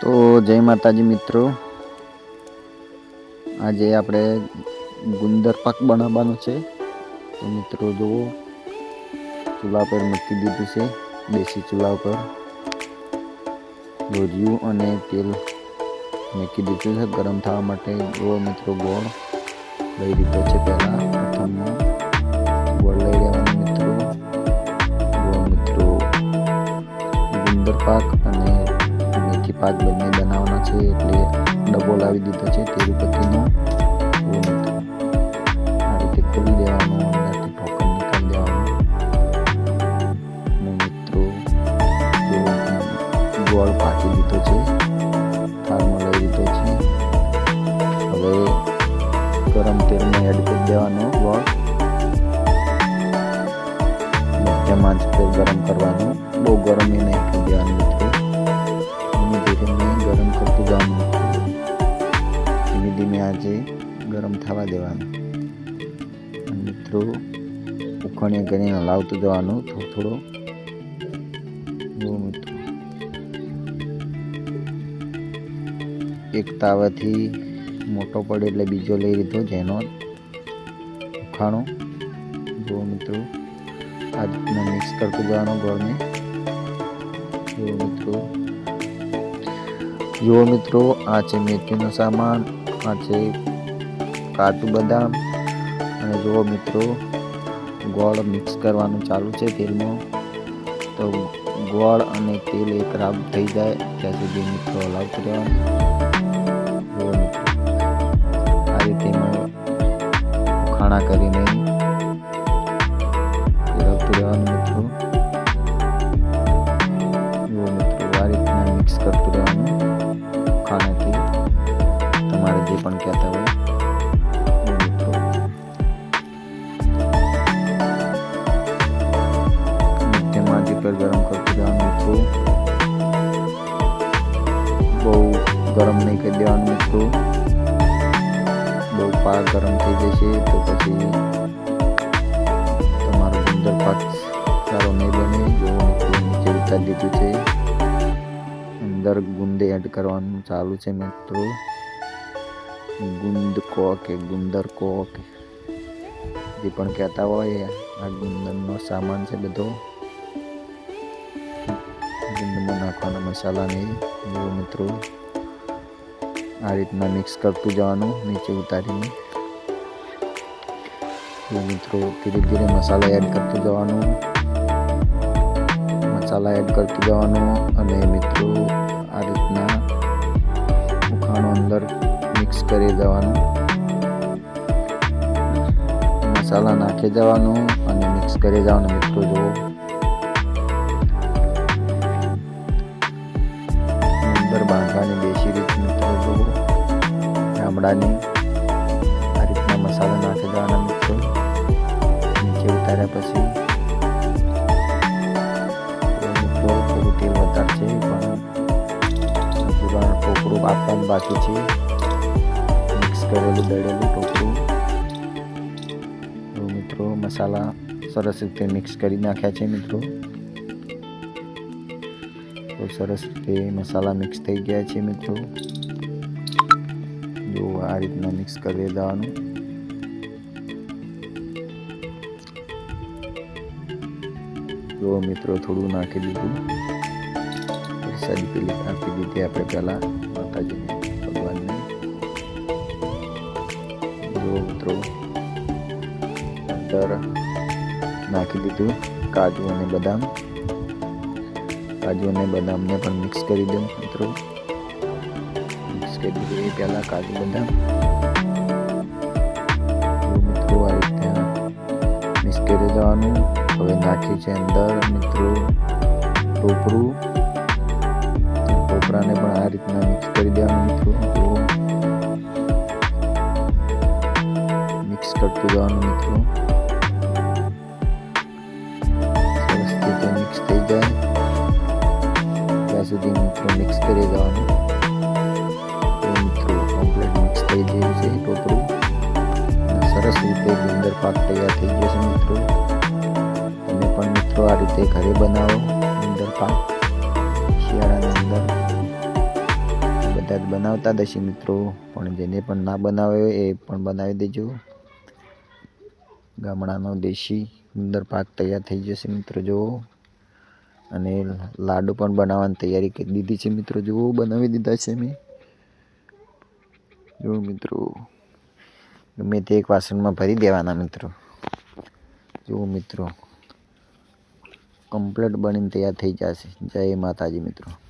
તો જય માતાજી મિત્રો. આજે આપણે ગુંદર પાક બનાવવાનો છે. તો મિત્રો જુઓ, ચૂલા પર મૂકી દીધું છે, દેશી ચૂલા ઉપર. દોર્યું અને તેલ મૂકી દીધું છે, ગરમ થવા માટે. જુઓ મિત્રો ગોળ લઈ લીધો છે પહેલાં પાક મેથી પાક બંને બનાવવાના છે એટલે ડબ્બો લાવી દીધો છે તિરુપતિનો આ રીતે ખોલી દેવાનું, અંદરથી ઢોકન નીકાળી દેવાનું. મિત્રો ગોળ પાકી દીધો છે. થાળમાં લઈ લીધો છે. હવે ગરમ તેલમાં એડ કરી દેવાનો ગોળ. મધ્યમ જ ગરમ કરવાનું. બહુ ગરમ એ કરી દેવાનું, મિત્રો. ગરમ થવા દેવાનું. મિત્રો ઉખણીએ કરીને લાવતું જવાનું. થોડું થોડું. મિત્રો. એક તાવાથી મોટો પડે એટલે બીજો લઈ લીધો, જેનો ઉખાણો. જુઓ મિત્રો. આ રીતના મિક્સ કરતું જવાનું ગોળને. જુઓ મિત્રો. જુઓ મિત્રો, આ છે મેથીનો સામાન. આ છે કાજુ બદામ અને જુઓ મિત્રો, ગોળ મિક્સ કરવાનું ચાલુ છે તેલમાં. તો ગોળ અને તેલ એક રાબ થઈ જાય, ત્યાં સુધી મિત્રો હલાવતું રહેવાનું. આ રીતે ખાણા કરીને ફેરવતું રહેવાનું. ગરમ નહીં કરી દેવાનું મિત્રો બહુ પાક ગરમ થઈ જશે તો પછી તમારો ગુંદર પાક સારો નહીં બને જો મિત્રો નીચે ઉતારી દીધું છે અંદર ગુંદ એડ કરવાનું ચાલુ છે મિત્રો ગુંદ કો કે ગુંદર કો કે જે પણ કહેતા હોય આ ગુંદરનો સામાન છે બધો ગુંદમાં નાખવાના મસાલાને જુઓ મિત્રો આ રીતના મિક્સ કરતું જવાનું, નીચે ઉતારીને. મિત્રો, ધીરે ધીરે મસાલા એડ કરતું જવાનું. મસાલા એડ કરતું જવાનું અને મિત્રો, આ રીતના ઉખાણો અંદર મિક્સ કરી દેવાનું. મસાલા નાખી જવાનું અને મિક્સ કરી જવાનું મિત્રો. ગામડાની આ રીતના મસાલા નાખી દેવાના મિત્રો. નીચે ઉતાર્યા પછી મિત્રો થોડું તેલ વધારે છે પણ પૂરા ટોકરું આપવાનું બાકી છે. મિક્સ કરેલું દળેલું ટોપરું. મિત્રો, મસાલા સરસ રીતે મિક્સ કરી નાખ્યા છે મિત્રો. સરસ રીતે મસાલા મિક્સ થઈ ગયા છે મિત્રો. જો આ રીતના મિક્સ કરી દેવાનું. જો મિત્રો થોડું નાખી દીધું. પ્રસાદી પેલી આપી દીધી આપણે પહેલાં માતાજીને, ભગવાનને. જો મિત્રો અંદર નાખી દીધું કાજુ અને બદામ. કાજુ અને બદામને પણ મિક્સ કરી દઉં મિત્રો. કરી દીધું એ પહેલાં કાજુ બદામ મિત્રો, આ રીતે મિક્સ કરી દેવાનું. હવે નાખી છે અંદર, મિત્રો, ટોપરું. ટોપરાને પણ આ રીતના મિક્સ કરી દેવાનું, મિત્રો. મિક્સ કરતું જવાનું, મિત્રો. સરસ રીતે મિક્સ થઈ જાય. ત્યાં સુધી મિત્રો મિક્સ કરી દેવાનું. સરસ રીતે ગુંદર પાક તૈયાર થઈ ગયો છે મિત્રો. તમે પણ મિત્રો આ રીતે ઘરે બનાવો ગુંદર પાક. શિયાળાની અંદર બધા જ બનાવતા દશે મિત્રો, પણ જેને પણ ના બનાવે એ પણ બનાવી દેજો. ગામડાનો દેશી સુંદર પાક તૈયાર થઈ જશે મિત્રો, જુઓ. અને લાડુ પણ બનાવવાની તૈયારી કરી દીધી છે મિત્રો, જુઓ, બનાવી દીધા છે મેં. જુઓ મિત્રો. ગમે તે એક વાસણમાં ભરી દેવાના મિત્રો. જુઓ મિત્રો. કમ્પ્લેટ બનીને તૈયાર થઈ જશે. જય માતાજી મિત્રો.